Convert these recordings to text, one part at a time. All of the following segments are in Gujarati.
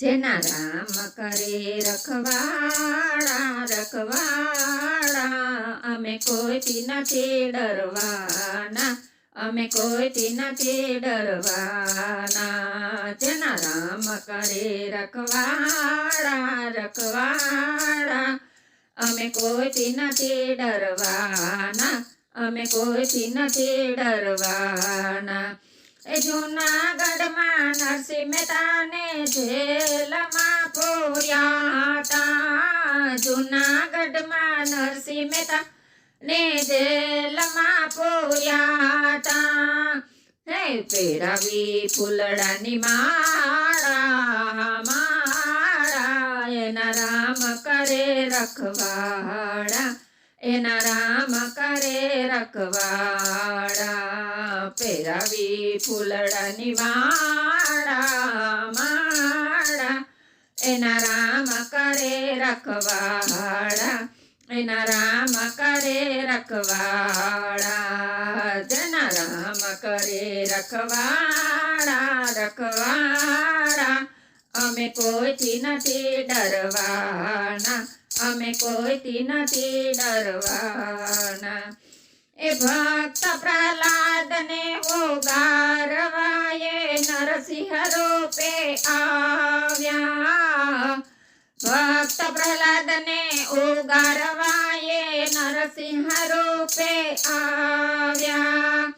જેના રામ કરે રખવાડા રખવાડા. અમે કોઈથી નથી ડરવાના, અમે કોઈથી નથી ડરવાના. જેના રામ કરે રખવાડા રખવાડા. અમે કોઈથી નથી ડરવાના, અમે કોઈથી નથી ડરવાના. એ જૂનાગઢમાં નરસિંહ મહેતાને જેલમાં પૂર્યા હતા. જૂનાગઢમાં નરસિંહ મહેતા ને જેલમાં પૂર્યા હતા. હે પેરાવી ફૂલડાની માળા માળા એના રામ કરે રખવાડા, એના રામ કરે રખવાડા. પેરાવી ફૂલડાની માળા માળા એના રામ કરે રખવાળા એના રામ કરે રખવાડા. જેના રામ કરે રખવાડા રખવાડા. અમે કોઈથી નથી ડરવાના, અમે કોઈથી નથી ડરવાના. એ ભક્ત પ્રહલાદને ઓગારવાએ નરસિંહ રૂપે આવ્યા. ભક્ત પ્રહલાદને ઉગારવાએ નરસિંહ રૂપે આવ્યા.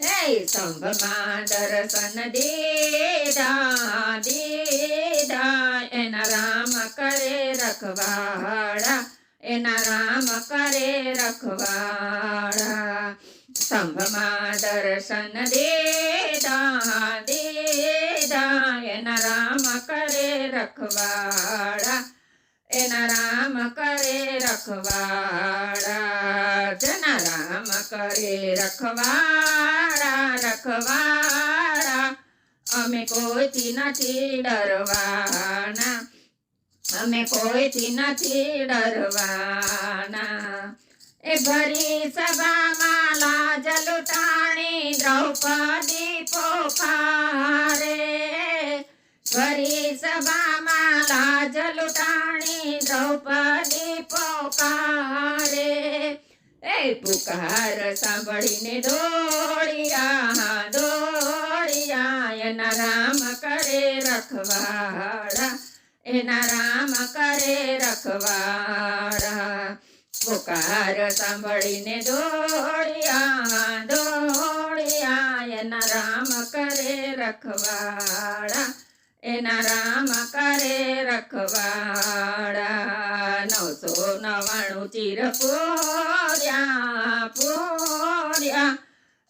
હે સંભમાં દર્શન દેદા દેદા, એના રામ કરે રખવાડા. એના રામ કરે રખવાડા. સંભમાં દર્શન દીધા દીધા એના રામ કરે રખવાડા. એના રામ કરે રખવાડા. જના રામ કરે રખવાડા રખવાડા. અમે કોઈથી નથી ડરવાના. અમે કોઈથી નથી ડરવાના એ ભરી સભામાં લાજ લૂંટાણી દ્રૌપદી પોખારે. ભરી સભામાં લાજ લૂંટાણી દ્રૌપદી પોકારે એ પુકાર સાંભળીને દોડિયા દોડિયા એના રામ કરે રખવાડા. એના રામ કરે રખવાડા. પુકાર સાંભળીને દોડિયા દોડિયા. એના રામ કરે રખવાડા. એના રામ કરે રખવાડા. નવસો નવાણું ચીર પોર્યા પોર્યા.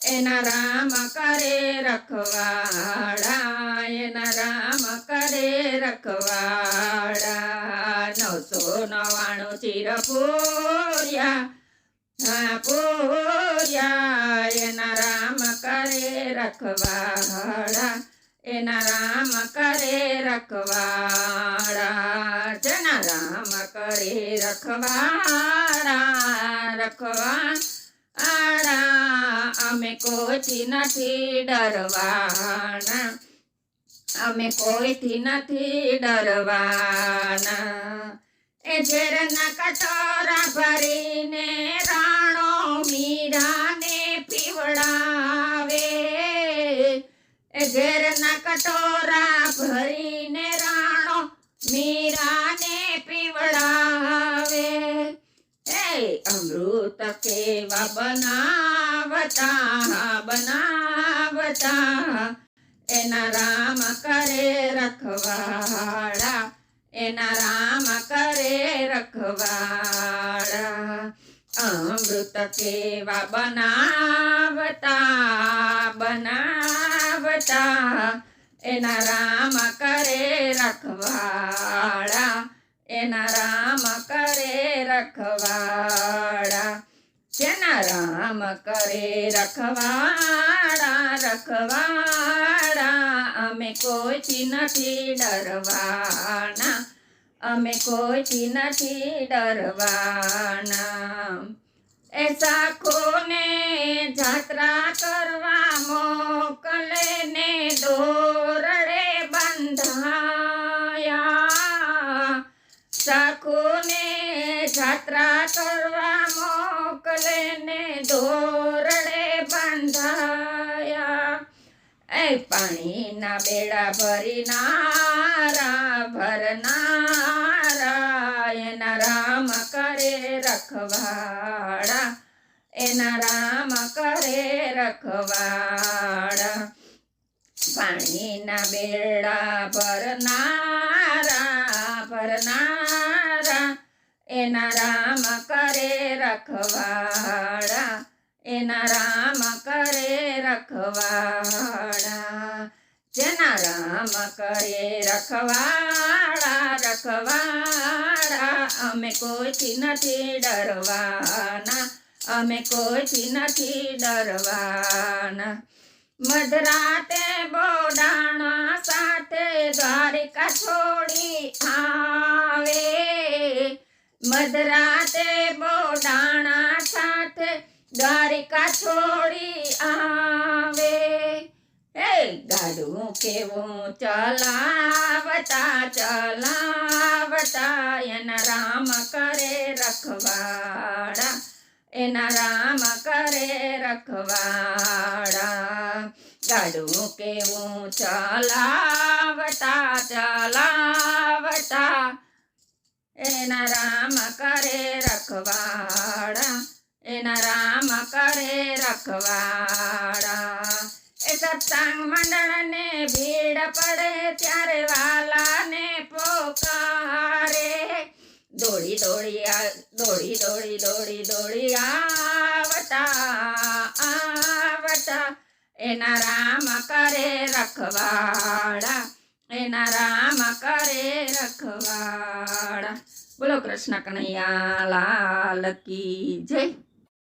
એના રામ કરે રખવાડા. એના રામ રખવાડા, નવસો નવાણું ચીર પૂર્યા એના રામ કરે રખવાડા, એના રામ કરે રખવાડા, જેના રામ કરે રખવાડા રખવાડા, અમે કોચી નથી ડરવાના. અમે કોઈથી નથી ડરવાના. એ ઝેરના કટોરા ભરીને રાણો મીરાને પીવડાવે. એ ઝેરના કટોરા ભરીને રાણો મીરાને પીવડાવે. એ અમૃત કેવા બનાવતા બનાવતા. એના રામ રખવાડા, એના રામ કરે રખવાડા. અમૃત કેવા બનાવતા બનાવતા, એના રામ કરે રખવાડા, એના રામ કરે રખવાડા. જેના રામ કરે રખવાડા રખવાડા. અમે કોઈથી નથી ડરવાના. અમે કોઈથી નથી ડરવાના. એ સાખોને જાત્રા કરવા મોકલે ને દોરડે બંધાયા. સાખુને જાત્રા કરવા મોકલે ને ધોરડે પાણીના બેડા ભરીનારા ભરનારા એના રામ કરે રખવાડા, એના રામ કરે રખવાડા. પાણીના બેડા ભરનારા ભરનારા એના રામ કરે રખવાડા. એના રામ કરે રખવાડા. જેના રામ કરે રખવાડા રખવાડા. અમે કોઈથી નથી ડરવાના, અમે કોઈથી નથી ડરવાના. મધરાતે બોડાણા સાથે દ્વારિકા છોડી આવે. મધરાતે બોડાણા દ્વારિકા છોડી આવે એ ગાડું કેવું ચલાવતા ચલાવતા, એના રામ કરે રખવાડા, એના રામ કરે રખવાડા. ગાડું કેવું ચલાવતા ચલાવતા, એના રામ કરે રખવાડા. એના રામ કરે રખવાડા. એ સત્સંગ મંડળને ભીડ પડે ત્યારે વાલાને પોકારે. દોડી દોડી દોડી દોડી દોડી દોડી આવતા આવતા. એના રામ કરે રખવાડા. એના રામ કરે રખવાડા. બોલો કૃષ્ણ કનૈયા, લાલ કી જય.